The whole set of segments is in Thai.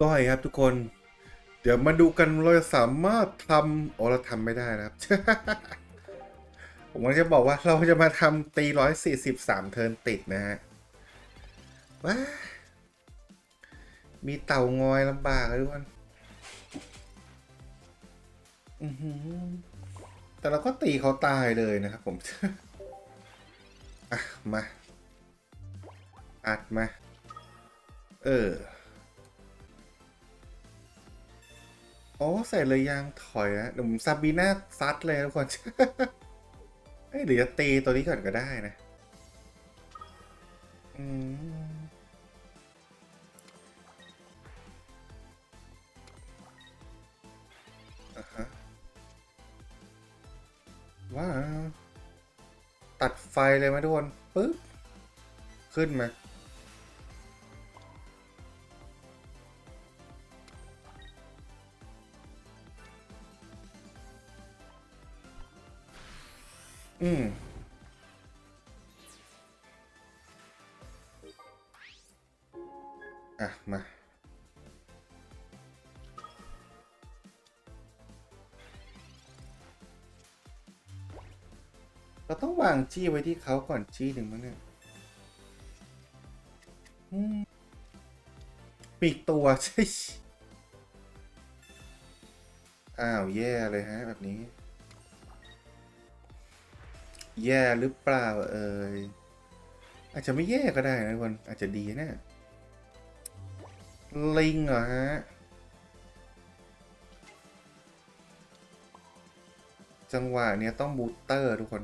ก้อยครับทุกคน เดี๋ยวมาดูกันเราจะสามารถทำโอ้เราทำไม่ได้นะครับ ผมกำลังจะบอกว่าเราจะมาทำตีร้อยสี่สิบสามเทิร์นติดนะฮะว้ามีเต่างอยลำบากเลยทุกคนอื้อหือแต่เราก็ตีเขาตายเลยนะครับผม อะ มา อัดมา เออ โอ้ใส่เลยยางถอยนะเดี๋ยวผมซาบีน่าซัดเลยทุกคนเอ้ยหรือจะตีตัวนี้ก่อนก็ได้นะ อืมอะฮะว้าตัดไฟเลยไหมทุกคน ปึ๊บ ขึ้นมา อืมอะ มา เราต้องวางจี้ไว้ที่เขาก่อนจี้หนึ่งมั้งเนี่ยอีกตัวใช่ อ้าว แย่เลยฮะ แบบนี้ แย่หรือเปล่าเอ่ยอาจจะไม่แย่ก็ได้นะทุกคนอาจจะดีนะลิงเหรอฮะจังหวะเนี้ยต้องบูตเตอร์ทุกคน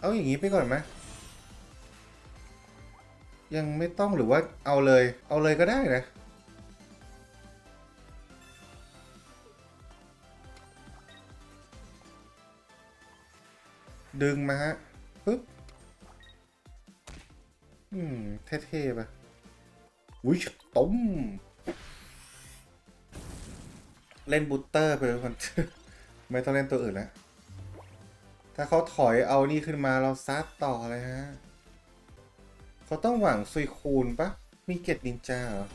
เอาอย่างนี้ไปก่อนไหมยังไม่ต้องหรือว่าเอาเลย เอาเลยก็ได้นะ ดึงมาฮะปึ๊บ อืม เท่ๆปะวิชต้ม เล่นบูตเตอร์ไปเลยคน ไม่ต้องเล่นตัวอื่นแล้ว ถ้าเขาถอยเอานี่ขึ้นมาเราซัดต่อเลยฮะ เขาต้องหวังซุยคูณปะ มีเกตนินจาเหรอ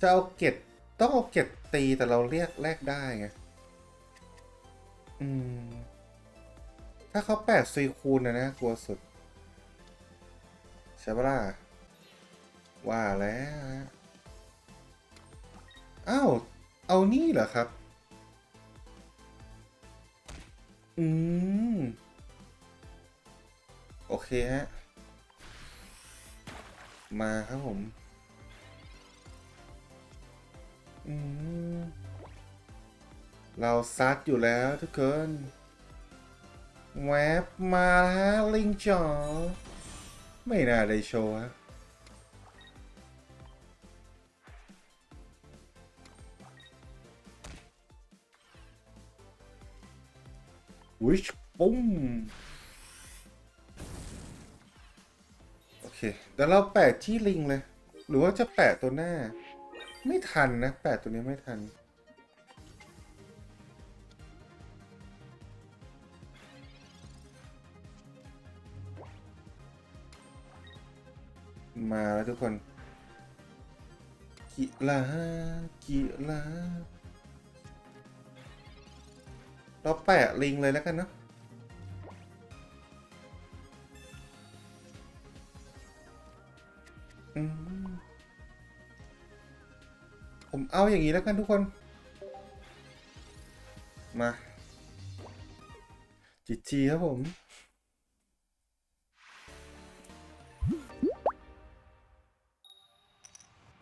จะเอาเกตต้องเอาเกตตีแต่เราเรียกแลกได้ไง อืม ถ้าเขาแปดซุยคูณนะนะกลัวสุดใช่ปะล่ะว่าแล้วอ้าวเอานี่เหรอครับ อืม โอเคฮะ มาครับผม อืม เราซัดอยู่แล้วทุกคน แวบมาฮะลิงจ๋อไม่น่าได้โชว์ฮะวิชปุ้มโอเคเดี๋ยวเราแปะที่ลิงเลย หรือว่าจะแปะตัวหน้า ไม่ทันนะ แปะตัวนี้ไม่ทัน มาแล้วทุกคน กิลากิลาเราแปะลิงเลยแล้วกันเนาะผมเอาอย่างนี้แล้วกันทุกคน มาจีจีครับผม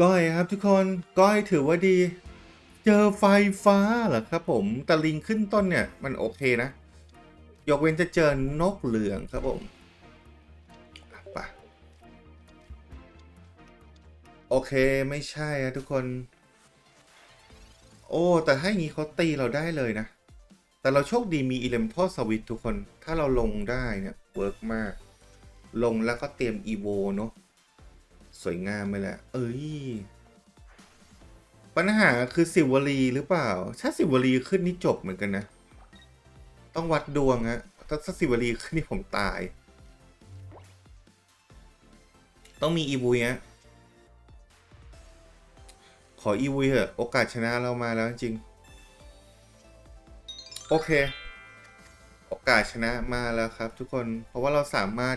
ก้อยครับทุกคนก้อยถือว่าดี เจอไฟฟ้าเหรอครับผมต่ลิงขึ้นต้นเนี่ยมันโอเคนะ ยกเว้นจะเจอนกเหลืองครับผมอะไปโอเคไม่ใช่นะทุกคน โอ้แต่ถ้งี้เขาตีเราได้เลยนะ แต่เราโชคดีมีอิเลมทอสวิตทุกคน ถ้าเราลงได้เนี่ยเวิร์กมาก ลงแล้วก็เตรียมอีโวเนาะ สวยงามไปแหละเอ้ย ปัญหาคือสิวลีหรือเปล่า ถ้าสิวลีขึ้นนี่จบเหมือนกันนะ ต้องวัดดวงฮะถ้าสิวลีขึ้นนี่ผมตาย ต้องมีอีวุยฮะขออีวุยเถอะโอกาสชนะเรามาแล้วจริง โอเค โอกาสชนะมาแล้วครับทุกคนเพราะว่าเราสามารถ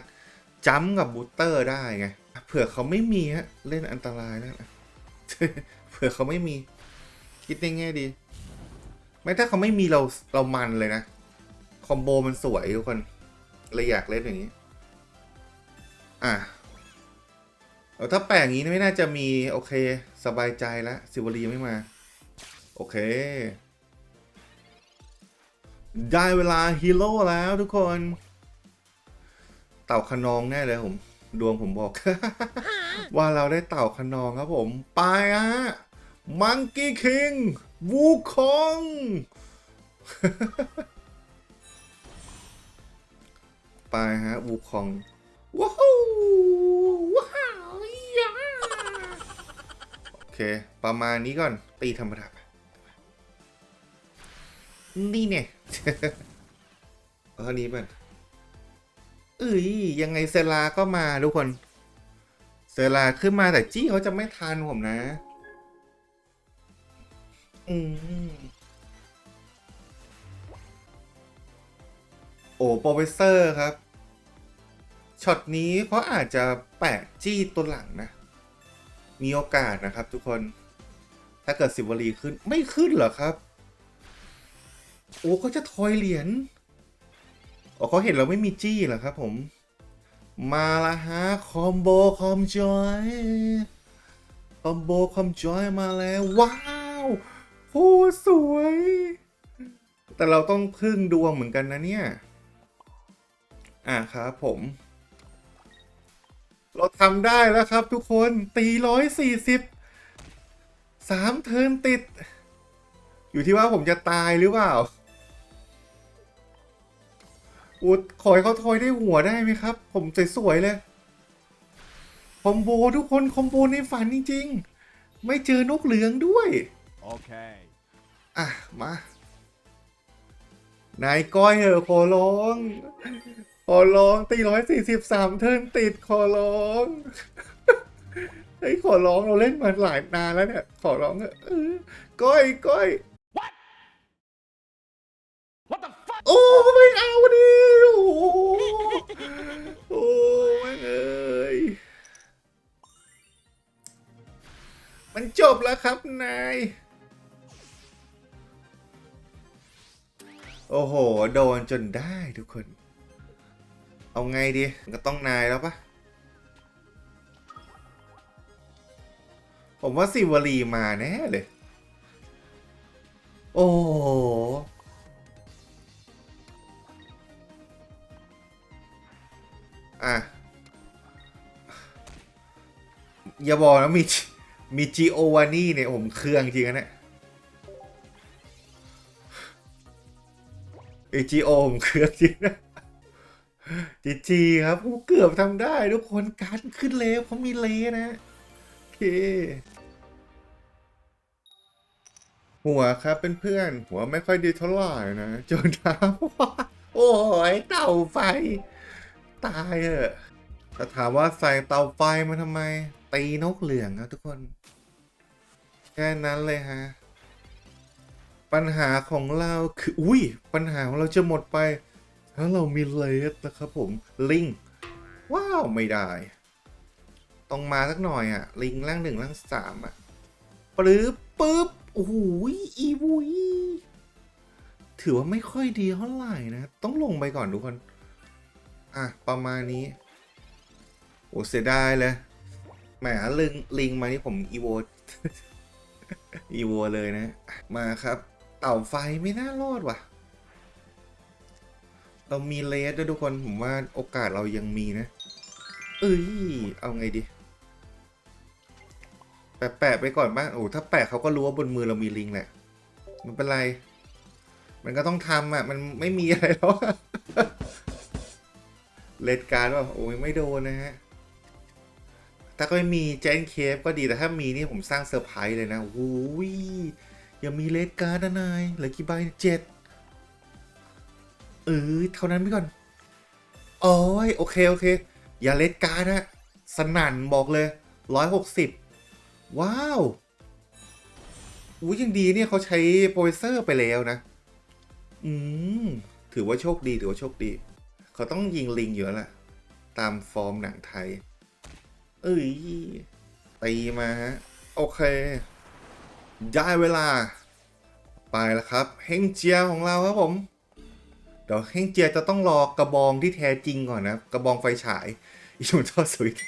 จัมป์กับบูสเตอร์ได้ไง เผื่อเขาไม่มีฮะ เล่นอันตรายนะเผื่อเขาไม่มี คิดในแง่ดี ไม่ถ้าเขาไม่มีเราเรามันเลยนะ คอมโบมันสวยทุกคนเลยอยากเล่นอย่างนี้ อะเอาถ้าแปลงอย่างนี้ไม่น่าจะมีโอเค สบายใจแล้วซิวลีไม่มา โอเค ได้เวลาฮีโร่แล้วทุกคน เต่าขนองแน่เลยผม ดวงผมบอก ว่าเราได้เต่าขนองครับผม ไปฮะมังกี้คิงวูคองไปฮะวูคองว้าวว้าวยาโอเค ประมาณนี้ก่อน ตีธรรมดาไปนี่เนี่ยเอาเท่านี้มัน เอ้ยยังไงเซลาก็มาทุกคน เซลาขึ้นมาแต่จี้เขาจะไม่ทันผมนะ อืมโอ้โปรเฟสเซอร์ครับช็อตนี้เขาอาจจะแปะจี้ตัวหลังนะ มีโอกาสนะครับทุกคน ถ้าเกิดสิบวลีขึ้นไม่ขึ้นเหรอครับ โอ้เขาจะทอยเหรียญ อ๋อเขาเห็นเราไม่มีจี้เหรอครับผม มาละฮะ คอมโบ คอมจอย คอมโบ คอมจอยมาแล้ว ว้าวโอ้สวย แต่เราต้องพึ่งดวงเหมือนกันนะเนี่ย อะครับผม เราทำได้แล้วครับทุกคนตีร้อยสี่สิบสามเทินติด อยู่ที่ว่าผมจะตายหรือเปล่า อุดขอให้เขาทอยได้หัวได้ไหมครับ ผมสวยๆเลย คอมโบทุกคนคอมโบในฝันจริงๆ ไม่เจอนกเหลืองด้วย Okay. อะ มานายก้อยเหอะขอร้อง ขอร้องตีร้อยสี่สิบสามเทิร์นติดขอร้องเฮ้ยขอร้องเราเล่นมาหลายนานแล้วเนี่ย ขอร้องเถอะเออก้อยก้อย บแล้วครับนาย โอ้โห โดนจนได้ทุกคน เอาไงดี ก็ต้องนายแล้วปะผมว่าสิวลีมาแน่เลย โอ้โหอะ อย่าบอกนะมี มีจีโอวานี่เนี่ยผมเครื่องจริงนะเนี่ยไอจีโอผมเครื่องจริงนะจีจีครับผมเกือบทำได้ทุกคนการขึ้นเลฟเขามีเลนะโอเคหัวครับเป็นเพื่อนหัวไม่ค่อยดีเท่าไหร่นะจนท้าโอ้ยเต่าไฟ ตายเออะแต่ถามว่าใส่เตาไฟมาทำไม ตีนกเหลืองครับทุกคน แค่นั้นเลยฮะ ปัญหาของเราคือ อุ้ย ปัญหาของเราจะหมดไป ถ้าเรามีเลสนะครับผม ลิง ว้าว ไม่ได้ ต้องมาสักหน่อยอะลิงล่างหนึ่งล่างสามอะปึ๊บปึ๊บโอ้โหอีวุยถือว่าไม่ค่อยดีเท่าไหร่นะ ต้องลงไปก่อนทุกคน อะ ประมาณนี้ โอ้เสียดายเลย แหมลิงลิงมานี่ผมอีโวอีโวเลยนะ มาครับ เต่าไฟไม่น่ารอดว่ะ เรามีเลสด้วยทุกคนผมว่าโอกาสเรายังมีนะ เอ้ย เอาไงดี แปะไปก่อนบ้างโอ้ถ้าแปะเขาก็รู้ว่าบนมือเรามีลิงแหละมันเป็นไร มันก็ต้องทำอะ มันไม่มีอะไรแล้วเลดการ์ดว่าโอ้ยไม่โดนนะฮะ ถ้าก็ไม่มีเจนเคฟก็ดีแต่ถ้ามีนี่ผมสร้างเซอร์ไพรส์เลยนะโอ้ยยังมีเลดการ์ดนะนายเหลือกี่ใบเจ็ดเออเท่านั้นไปก่อนโอ้ยโอเคโอเค อย่าเลดการ์ดนะสนั่นบอกเลยร้อยหกสิบว้าวอุ้ยยังดีเนี่ยเขาใช้โปรเซอร์ไปแล้วนะ อืม ถือว่าโชคดี ถือว่าโชคดี เขาต้องยิงลิงอยู่แล้วล่ะ ตามฟอร์มหนังไทย เอ้ยตีมาฮะ โอเค ได้เวลา ไปแล้วครับ เฮงเจียของเราครับผม เดี๋ยวเฮงเจียจะต้องรอกระบองที่แท้จริงก่อนนะ กระบองไฟฉายอีชุนทอสวิต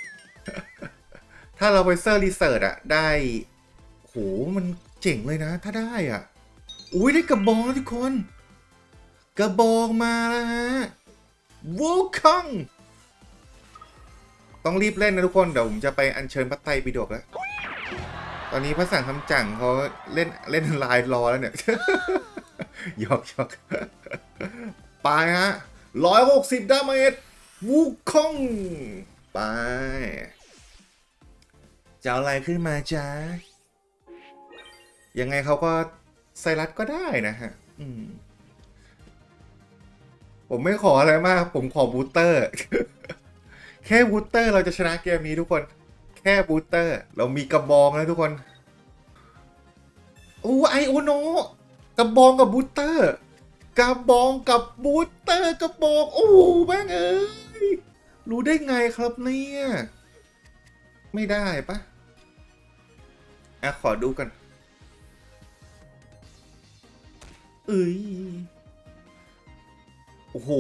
ถ้าเราไปเซอร์รีเสิร์ชอะได้โหมันเจ๋งเลยนะ ถ้าได้อะอุ้ยได้กระบองแล้วทุกคน กระบองมาแล้วฮะวูคัง ต้องรีบเล่นนะทุกคน เดี๋ยวผมจะไปอัญเชิญพระไตรปิฎกแล้ว ตอนนี้พระสั่งคำจั่งเขาเล่นเล่นไลน์รอแล้วเนี่ยยอกยอกไปฮะร้อยหกสิบดาเมจวูคอง ไปจะเอาอะไรขึ้นมาจ้ายังไงเขาก็ไซรัสก็ได้นะฮะ อืม ผมไม่ขออะไรมาก ผมขอบูสเตอร์ แค่บูสเตอร์เราจะชนะเกมนี้ทุกคน แค่บูสเตอร์ เรามีกระบองแล้วทุกคนโอ้ไอโอโนกระบองกับบูสเตอร์กระบองกับบูสเตอร์กระบองโอ้แม่งเอ้ยรู้ได้ไงครับเนี่ย ไม่ได้ปะอะขอดูกันเอ้ยโอ้โห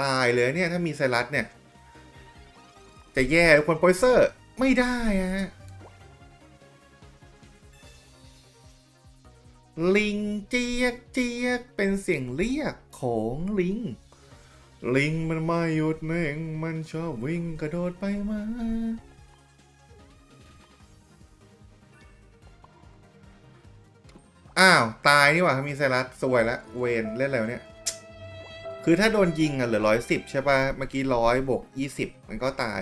ตายเลยเนี่ย ถ้ามีไซรัสเนี่ย จะแย่ทุกคนโปรเซอร์ไม่ได้อะลิงเจียกเจียกเป็นเสียงเรียกของลิง ลิงมันไม่หยุดเน่งมันชอบวิ่งกระโดดไปมา อ้าว ตายนี่หว่ามีไซรัสสวยละเวนเล่นแล้วเนี่ย คือถ้าโดนยิงอะเหลือร้อยสิบใช่ป่ะ เมื่อกี้ร้อยบวกยี่สิบมันก็ตาย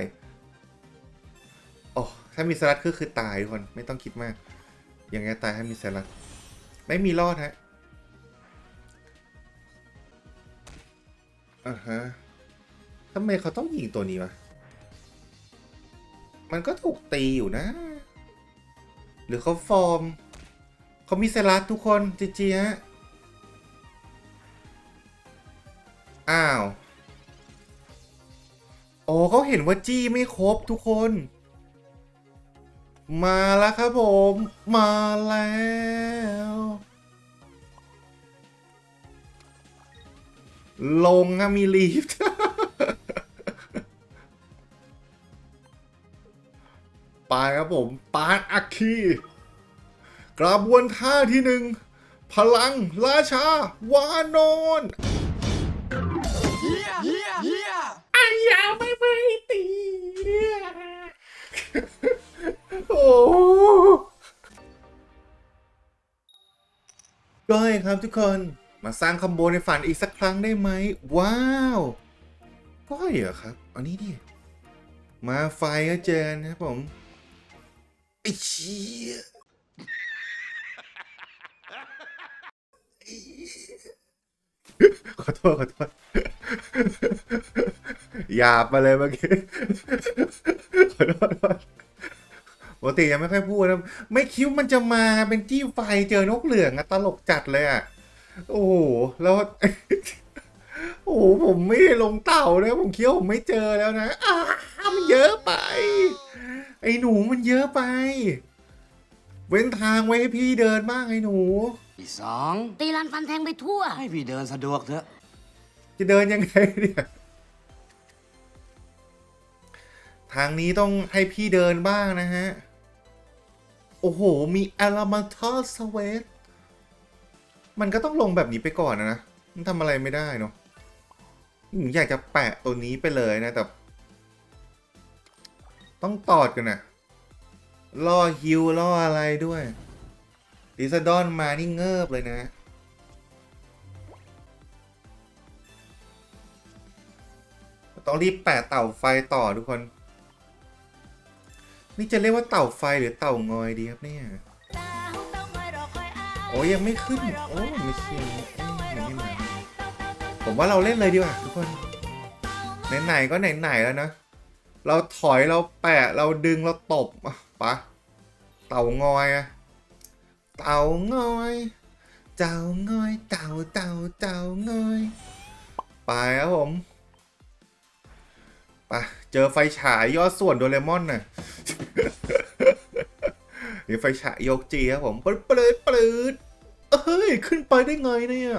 ถ้ามีไซรัสก็คือตายทุกคนไม่ต้องคิดมากยังไงตายถ้ามีไซรัสไม่มีรอดฮะอ่าฮะทำไมเขาต้องยิงตัวนี้วะมันก็ถูกตีอยู่นะ หรือเขาฟอร์มเขามีเซรัสทุกคนจีจีฮะอ้าว โอ้เขาเห็นว่าจี้ไม่ครบทุกคน มาแล้วครับผม มาแล้ว ลงอะมีลีฟไปครับผมปานอัคคีกระบวนท่าที่หนึ่ง พลังราชา วานอน Yeah, yeah, yeah. อายาไม่ไม่ตี โอ้ก้อยครับทุกคนมาสร้างคอมโบในฝันอีกสักครั้งได้ไหม ว้าวก้อยเหรอครับ อันนี้ดิมาไฟก็เจอนะครับผมไอ้เชี่ยขอโทษขอโทษหยาบมาเลยเมื่อกี้ขอโทษ ปกติยังไม่ค่อยพูดนะไม่คิดวามันจะมาเป็นจี้ไฟเจอนกเหลืองอะตลกจัดเลยอะโอ้โหแล้ว โอ้โหผมไม่ได้ลงเต่านะผมคิดว่าผมไม่เจอแล้วนะอ้ามันเยอะไป ไอ้หนูมันเยอะไป เว้นทางไว้ให้พี่เดินบ้างไอ้หนูที่สองตีรันฟันแทงไปทั่ว ให้พี่เดินสะดวกเถอะ จะเดินยังไงเนี่ยทางนี้ต้องให้พี่เดินบ้างนะฮะ โอ้โห มี Elemental s w e a t มันก็ต้องลงแบบนี้ไปก่อนนะนะ มันทำอะไรไม่ได้เนาะอยากจะแปะตัวนี้ไปเลยนะ แต่ ต้องตอดกันนะล่อฮิวล่ออะไรด้วยดิซาดอนมานี่เงิบเลยนะ ต้องรีบแปะเต่าไฟต่อทุกคน นี่จะเรียกว่าเต่าไฟหรือเต่างอยดีครับเนี่ย โอ้ยยังไม่ขึ้น โอ้ไม่เชียร์เอ้ยยังไม่มาผมว่าเราเล่นเลยดีกว่าทุกคน ไหนๆก็ไหนๆแล้วนะ เราถอยเราแปะเราดึงเราตบอะปะเต่างอยอะเต่างอย เต่างอย เต่าเต่าเต่างอย ไปครับผม ไป เจอไฟฉายยอดส่วนโดเรมอนน่ะนี่ไฟฉายยกจีครับผมปลืดปลืดปลืดเฮ้ย ขึ้นไปได้ไงเนี่ย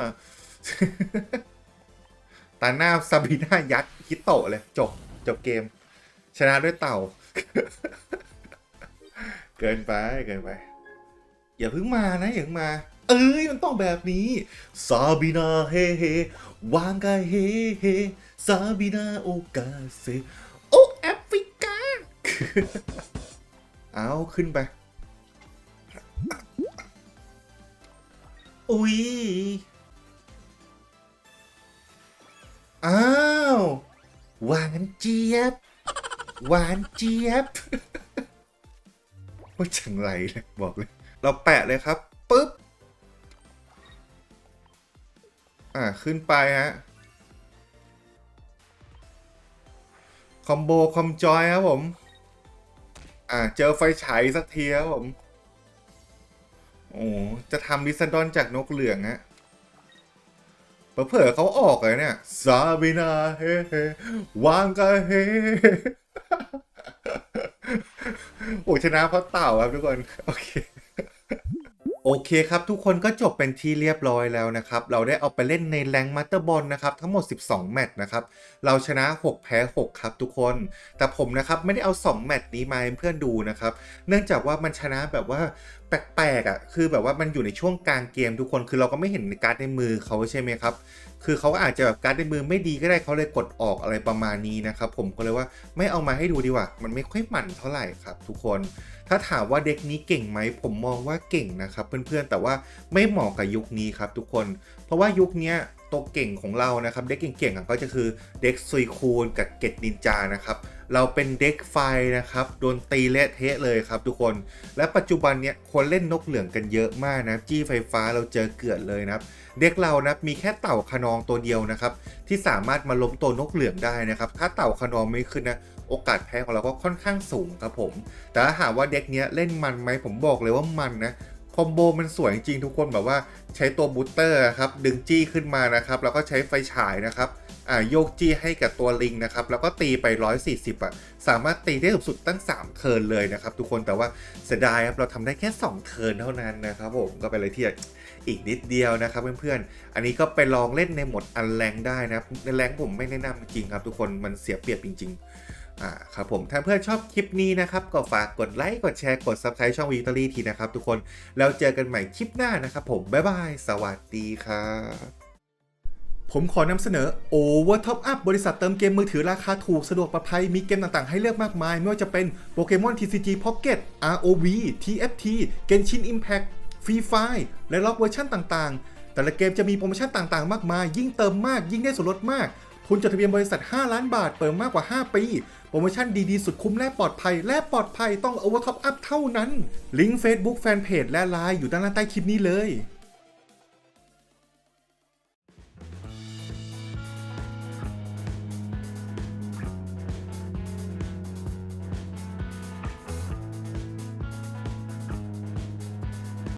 ตาหน้าซาบีน่ายัดคิโตะเลย จบ จบเกม ชนะด้วยเต่า เกินไป เกินไป อย่าเพิ่งมานะ อย่าเพิ่งมา เอ้ย มันต้องแบบนี้ซาบีนาเฮเฮวางกายเฮเฮซาบีนาโอกาเซ เอาขึ้นไป อุ้ย อ้าว หวานเจี๊ยบ หวานเจี๊ยบว่าจังไรเลยบอกเลย เราแปะเลยครับปุ๊บ อ่า ขึ้นไปฮะคอมโบคอมจอยครับผม อ่า เจอไฟฉายสักทีครับผม โอ้จะทำลิซันดอนจากนกเหลืองฮะเผลอเขาออกเลยเนี่ยซาบินาเฮเฮวางกาเฮโอ้ชนะเพราะเต่าครับทุกคน โอเค โอเคครับทุกคนก็จบเป็นที่เรียบร้อยแล้วนะครับ เราได้เอาไปเล่นในแรงมาสเตอร์บอลนะครับทั้งหมด 12 แมตช์นะครับ เราชนะ 6 แพ้ 6 ครับทุกคน แต่ผมนะครับไม่ได้เอา 2 แมตช์นี้มาให้เพื่อนดูนะครับ เนื่องจากว่ามันชนะแบบว่าแปลกๆอะคือแบบว่ามันอยู่ในช่วงกลางเกมทุกคนคือเราก็ไม่เห็นการ์ดในมือเขาใช่ไหมครับ คือเขาอาจจะแบบการ์ดในมือไม่ดีก็ได้เขาเลยกดออกอะไรประมาณนี้นะครับผมก็เลยว่าไม่เอามาให้ดูดีกว่า มันไม่ค่อยหมั่นเท่าไหร่ครับ ทุกคนถ้าถามว่าเด็กนี้เก่งไหมผมมองว่าเก่งนะครับเพื่อนๆแต่ว่าไม่เหมาะกับยุคนี้ครับทุกคน เพราะว่ายุคนี้ ตัวเก่งของเรานะครับ เด็กเก่งๆก็จะคือเด็กซุยคูนกับเกตนินจานะครับ เราเป็นเด็กไฟนะครับ โดนตีเละเทะเลยครับทุกคน และปัจจุบันเนี้ยคนเล่นนกเหลืองกันเยอะมากนะจี้ไฟฟ้าเราเจอเกลือนเลยนะครับ เด็กเรานะมีแค่เต่าขนองตัวเดียวนะครับ ที่สามารถมาล้มตัวนกเหลืองได้นะครับ ถ้าเต่าขนองไม่ขึ้นนะโอกาสแพ้ของเราก็ค่อนข้างสูงครับผม แต่ถ้าหากว่าเด็กเนี้ยเล่นมันไหมผมบอกเลยว่ามันนะ คอมโบมันสวยจริงทุกคนแบบว่าใช้ตัวบูสเตอร์ครับดึงจี้ขึ้นมานะครับแล้วก็ใช้ไฟฉายนะครับอ่าโยกจี้ให้กับตัวลิงนะครับแล้วก็ตีไป 140อะสามารถตีได้สุดตั้ง 3 เทิร์นเลยนะครับทุกคนแต่ว่าเสียดายครับเราทำได้แค่ 2 เทิร์นเท่านั้นนะครับผมก็เป็นอะไรที่อีกนิดเดียวนะครับเพื่อนๆ อันนี้ก็ไปลองเล่นในโหมดอันแรงได้นะครับในแรงผมไม่แนะนำจริงครับทุกคนมันเสียเปรียบจริง ๆ อ่าครับผมถ้าเพื่อนชอบคลิปนี้นะครับ ก็ฝากกดไลค์ กดแชร์ กด Subscribe ช่องวิตอรี่ทีนะครับทุกคน แล้วเจอกันใหม่คลิปหน้านะครับผม บ๊ายบาย สวัสดีครับผมขอนำเสนอ Over Top Up บริษัทเติมเกมมือถือราคาถูกสะดวกปลอดภัย มีเกมต่างๆ ให้เลือกมากมาย ไม่ว่าจะเป็น Pokemon TCG Pocket ROV TFT Genshin Impact Free Fire และล็อกเวอร์ชันต่างๆ แต่ละเกมจะมีโปรโมชั่นต่างๆ มากมาย ยิ่งเติมมากยิ่งได้ส่วนลดมากทุนจดทะเบียนบริษัท 5 ล้านบาท เปิดมากกว่า 5 ปี โปรโมชั่นดีๆสุดคุ้มและปลอดภัย และปลอดภัยต้อง Over Top Up เท่านั้น ลิงก์ Facebook Fanpage และ Line อยู่ด้านล่างใต้คลิปนี้เลย